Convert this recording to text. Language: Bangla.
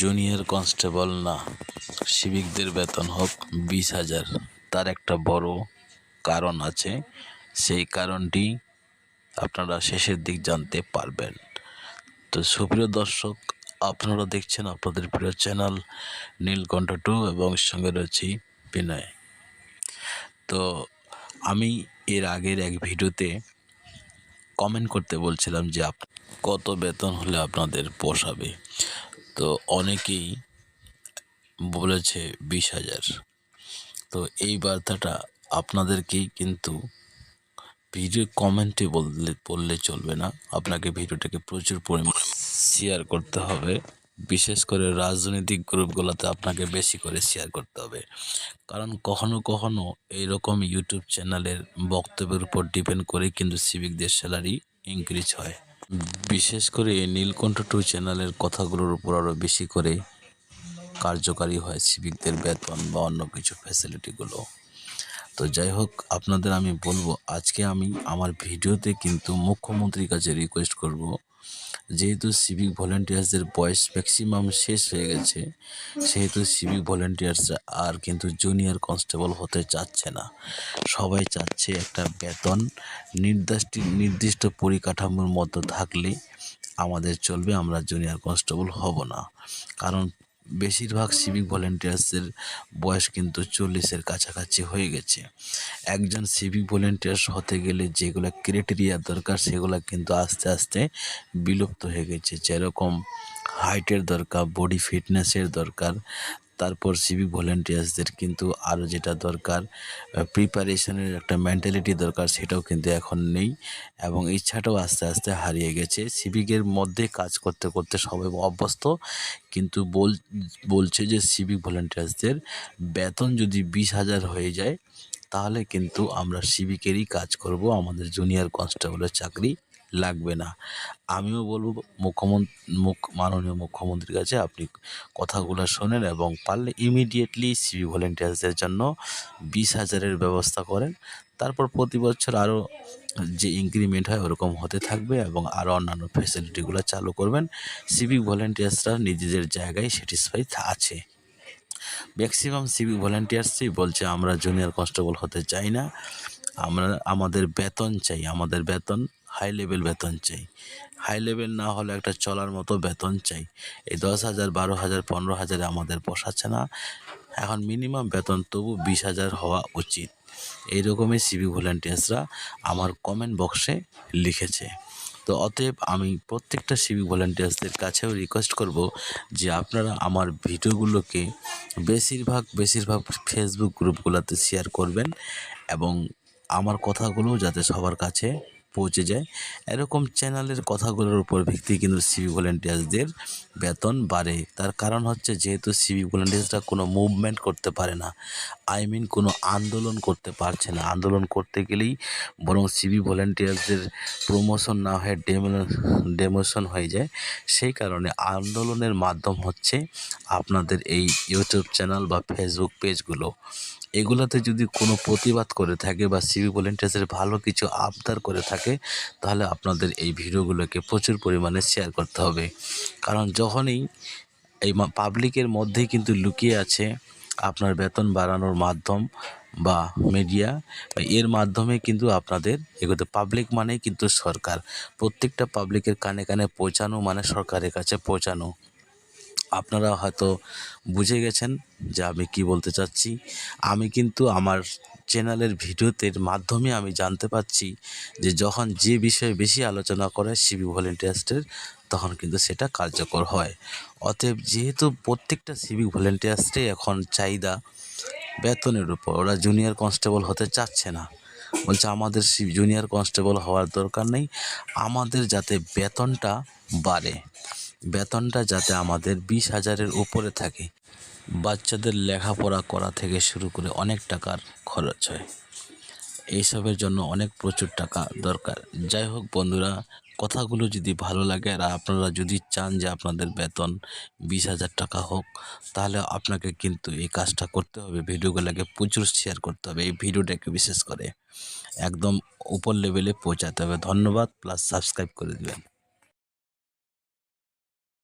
জুনিয়র কনস্টেবল না, সিভিকদের বেতন হোক বিশ হাজার। তার একটা বড় কারণ আছে, সেই কারণটি আপনারা শেষের দিক জানতে পারবেন। তো সুপ্রিয় দর্শক, আপনারা দেখছেন আপনাদের প্রিয় চ্যানেল নীলকণ্ঠ টু এবং সঙ্গে রয়েছি বিনয়। তো আমি এর আগের এক ভিডিওতে কমেন্ট করতে বলছিলাম যে কত বেতন হলে আপনাদের পোষাবে? তো অনেকেই বলেছে বিশ হাজার। তো এই বার্তাটা আপনাদেরকেই কিন্তু ভিডিও কমেন্টে বললে বললে চলবে না। আপনাকে ভিডিওটাকে প্রচুর পরিমাণে শেয়ার করতে হবে। বিশেষ করে রাজনৈতিক গ্রুপগুলোতে আপনাকে বেশি করে শেয়ার করতে হবে। কারণ কখনো কখনো এইরকম ইউটিউব চ্যানেলের বক্তব্যের উপর ডিপেন্ড করে কিন্তু সিভিকদের স্যালারি ইনক্রিজ হয়। বিশেষ করে নীলকণ্ঠ টু চ্যানেলের কথাগুলোর উপর আরও বেশি করে কার্যকারী হয় সিভিকদের বেতন বা অন্য কিছু ফ্যাসিলিটিগুলো তো যাই হোক, আপনাদের আমি বলব, আজকে আমি আমার ভিডিওতে কিন্তু মুখ্যমন্ত্রীর কাছে রিকোয়েস্ট করব যেহেতু সিভিক ভলেন্টিয়ার্সদের বয়স ম্যাক্সিমাম শেষ হয়ে গেছে, সেহেতু সিভিক ভলেন্টিয়ার্সরা আর কিন্তু জুনিয়র কনস্টেবল হতে চাচ্ছে না। সবাই চাচ্ছে একটা বেতন, নির্দিষ্ট নির্দিষ্ট পরিকাঠামোর মতো থাকলে আমাদের চলবে, আমরা জুনিয়র কনস্টেবল হব না। কারণ বেশিরভাগ সিভিক ভলেন্টিয়ার্সের বয়স কিন্তু চল্লিশের কাছাকাছি হয়ে গেছে। একজন সিভিক ভলেন্টিয়ার্স হতে গেলে যেগুলো ক্রাইটেরিয়া দরকার সেগুলো কিন্তু আস্তে আস্তে বিলুপ্ত হয়ে গেছে। যেরকম হাইটের দরকার বডি ফিটনেসের দরকার তারপর সিভিক ভলেন্টিয়ার্সদের কিন্তু আরও যেটা দরকার প্রিপারেশনের একটা মেন্টালিটি দরকার সেটাও কিন্তু এখন নেই এবং ইচ্ছাটাও আস্তে আস্তে হারিয়ে গেছে। সিভিকের মধ্যে কাজ করতে করতে সবাই অভ্যস্ত, কিন্তু বল, বলছে যে সিভিক ভলেন্টিয়ার্সদের বেতন যদি বিশ হাজার হয়ে যায়, তাহলে কিন্তু আমরা সিভিকেরই কাজ করব, আমাদের জুনিয়র কনস্টেবলের চাকরি। লাগবে না। আমিও বলব মুখ্যমন্ত্রী মুখ, মাননীয় মুখ্যমন্ত্রীর কাছে আপনি কথাগুলো শোনেন এবং পারলে ইমিডিয়েটলি সিভি ভলেন্টিয়ার্সদের জন্য বিশ হাজারের ব্যবস্থা করেন। তারপর প্রতি বছর আরও যে ইনক্রিমেন্ট হয় ওরকম হতে থাকবে এবং আরও অন্যান্য ফেসিলিটিগুলো চালু করবেন। সিভিক ভলেন্টিয়ার্সরা নিজেদের জায়গায় স্যাটিসফাই আছে। ম্যাক্সিমাম সিভিক ভলেন্টিয়ার্সই বলছে, আমরা জুনিয়র কনস্টেবল হতে চাই না। আমরা, আমাদের বেতন চাই। আমাদের বেতন হাই লেভেল বেতন চাই। হাই লেভেল না হলে একটা চলার মতো বেতন চাই। এই দশ হাজার, বারো হাজার, পনেরো হাজারে আমাদের পোষাচ্ছে না। এখন মিনিমাম বেতন তবু বিশ হাজার হওয়া উচিত। এইরকমই সিভিক ভলেন্টিয়ার্সরা আমার কমেন্ট বক্সে লিখেছে। তো অতএব আমি প্রত্যেকটা সিভিক ভলেন্টিয়ার্সদের কাছেও রিকোয়েস্ট করব যে আপনারা আমার ভিডিওগুলোকে বেশিরভাগ বেশিরভাগ ফেসবুক গ্রুপগুলোতে শেয়ার করবেন এবং আমার কথাগুলো যাতে সবার কাছে পৌঁছে যায়। এরকম চ্যানেলের কথাগুলোর উপর ভিত্তি কিন্তু সিভি ভলেন্টিয়ার্সদের বেতন বাড়ে। তার কারণ হচ্ছে যেহেতু সিভি ভলেন্টিয়ার্সরা কোনো মুভমেন্ট করতে পারে না, আই মিন কোনো আন্দোলন করতে পারছে না। আন্দোলন করতে গেলেই বরং সিভি ভলেন্টিয়ার্সদের প্রমোশন না হয়ে ডেমোশন হয়ে যায়। সেই কারণে আন্দোলনের মাধ্যম হচ্ছে আপনাদের এই ইউটিউব চ্যানেল বা ফেসবুক পেজগুলো। এগুলাতে যদি কোনো প্রতিবাদ করে থাকে বা সিভিক ভলেন্টিয়ার্সের ভালো কিছু আবদার করে থাকে, তাহলে আপনাদের এই ভিডিওগুলোকে প্রচুর পরিমাণে শেয়ার করতে হবে। কারণ যখনই এই পাবলিকের মধ্যেই কিন্তু লুকিয়ে আছে আপনার বেতন বাড়ানোর মাধ্যম বা মিডিয়া এর মাধ্যমে কিন্তু আপনাদের এগোতে পাবলিক মানেই কিন্তু সরকার। প্রত্যেকটা পাবলিকের কানে কানে পৌঁছানো মানে সরকারের কাছে পৌঁছানো। আপনারা হয়তো বুঝে গেছেন যে আমি কি বলতে চাচ্ছি। আমি কিন্তু আমার চ্যানেলের ভিডিওতে মাধ্যমে আমি জানতে পাচ্ছি যে যখন যে বিষয়ে বেশি আলোচনা করে সিবি ভলেন্টিয়ার্সদের, তখন কিন্তু সেটা কার্যকর হয়। অতএব যেহেতু প্রত্যেকটা সিভিক ভলেন্টিয়ার্সটাই এখন চাহিদা বেতনের উপর, ওরা জুনিয়র কনস্টেবল হতে চাচ্ছে না। বলছে আমাদের জুনিয়র কনস্টেবল হওয়ার দরকার নেই। আমাদের যাতে বেতনটা বাড়ে। বেতনটা যাতে আমাদের বিশ হাজারের উপরে থাকে। বাচ্চাদের লেখাপড়া করা থেকে শুরু করে অনেক টাকার খরচ হয়। এইসবের জন্য অনেক প্রচুর টাকা দরকার। যাই হোক বন্ধুরা, কথাগুলো যদি ভালো লাগে আর আপনারা যদি চান যে আপনাদের বেতন বিশ হাজার টাকা হোক, তাহলে আপনাকে কিন্তু এই কাজটা করতে হবে। ভিডিওগুলোকে প্রচুর শেয়ার করতে হবে। এই ভিডিওটাকে বিশেষ করে একদম উপর লেভেলে পৌঁছাতে হবে। ধন্যবাদ প্লাস সাবস্ক্রাইব করে দেবেন।